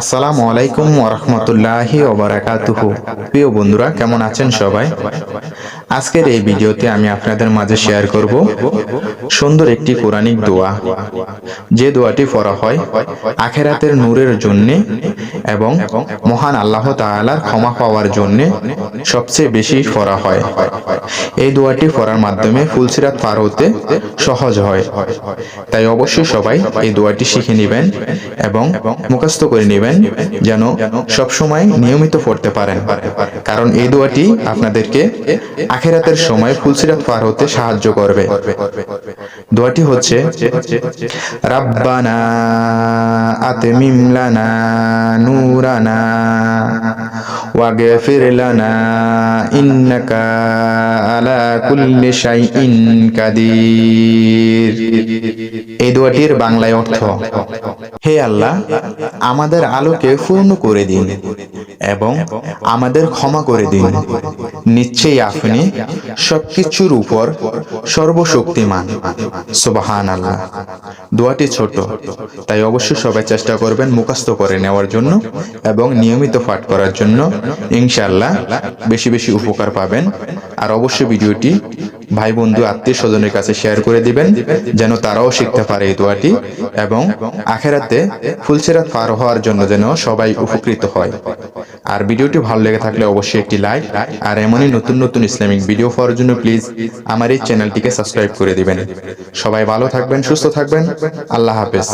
আসসালামু আলাইকুম ওরহমতুল্লাহি ওবরাকাতুহু প্রিয় বন্ধুরা, কেমন আছেন সবাই? আজকের এই ভিডিওতে আমি আপনাদের মাঝে শেয়ার করব সুন্দর একটি কোরআনিক দোয়া। যে দোয়াটি পড়া হয় আখেরাতের নূরের জন্য এবং মহান আল্লাহ তাআলার ক্ষমা পাওয়ার জন্য সবচেয়ে বেশি পড়া হয়। এই দোয়াটি পড়ার মাধ্যমে ফুলসিরাত পার হতে সহজ হয়। তাই অবশ্যই সবাই এই দোয়াটি শিখে নেবেন এবং মুখস্থ করে নেবেন। যেন সব সময় নিয়মিত পড়তে পারেন। কারণ এই দোয়াটি আপনাদেরকে আখেরাতের সময় ফুলসিরাত পার হতে সাহায্য করবে। দোয়াটি হচ্ছে, রাব্বানা আতমিম লানা নূরানা ওয়াগফির লানা ইন্নাকা আলা কুল্লি শাইইন কাদির। এই দোয়াটির বাংলায় অর্থ, হে আল্লাহ আমাদের আলোকে পূর্ণ করে দিন এবং আমাদের ক্ষমা করে দিন। নিশ্চয়ই আপনি সবকিছুর উপর সর্বশক্তিমান। সুবাহান আল্লাহ দোয়াটি ছোট, তাই অবশ্যই সবাই চেষ্টা করবেন মুখস্থ করে নেওয়ার জন্য এবং নিয়মিত পাঠ করার জন্য। ইনশাআল্লাহ বেশি বেশি উপকার পাবেন। আর অবশ্যই ভিডিওটি ভাই বন্ধু আত্মীয় স্বজনের কাছে শেয়ার করে দিবেন, যেন তারাও শিখতে পারে এই দোয়াটি এবং আখেরাতে ফুলসেরাত পার হওয়ার জন্য যেন সবাই উপকৃত হয়। আর ভিডিওটি ভালো লেগে থাকলে অবশ্যই একটি লাইক আর এমনই নতুন নতুন ইসলামিক ভিডিও পাওয়ার জন্য প্লিজ আমার এই চ্যানেলটিকে সাবস্ক্রাইব করে দিবেন। সবাই ভালো থাকবেন, সুস্থ থাকবেন। আল্লাহ হাফেজ।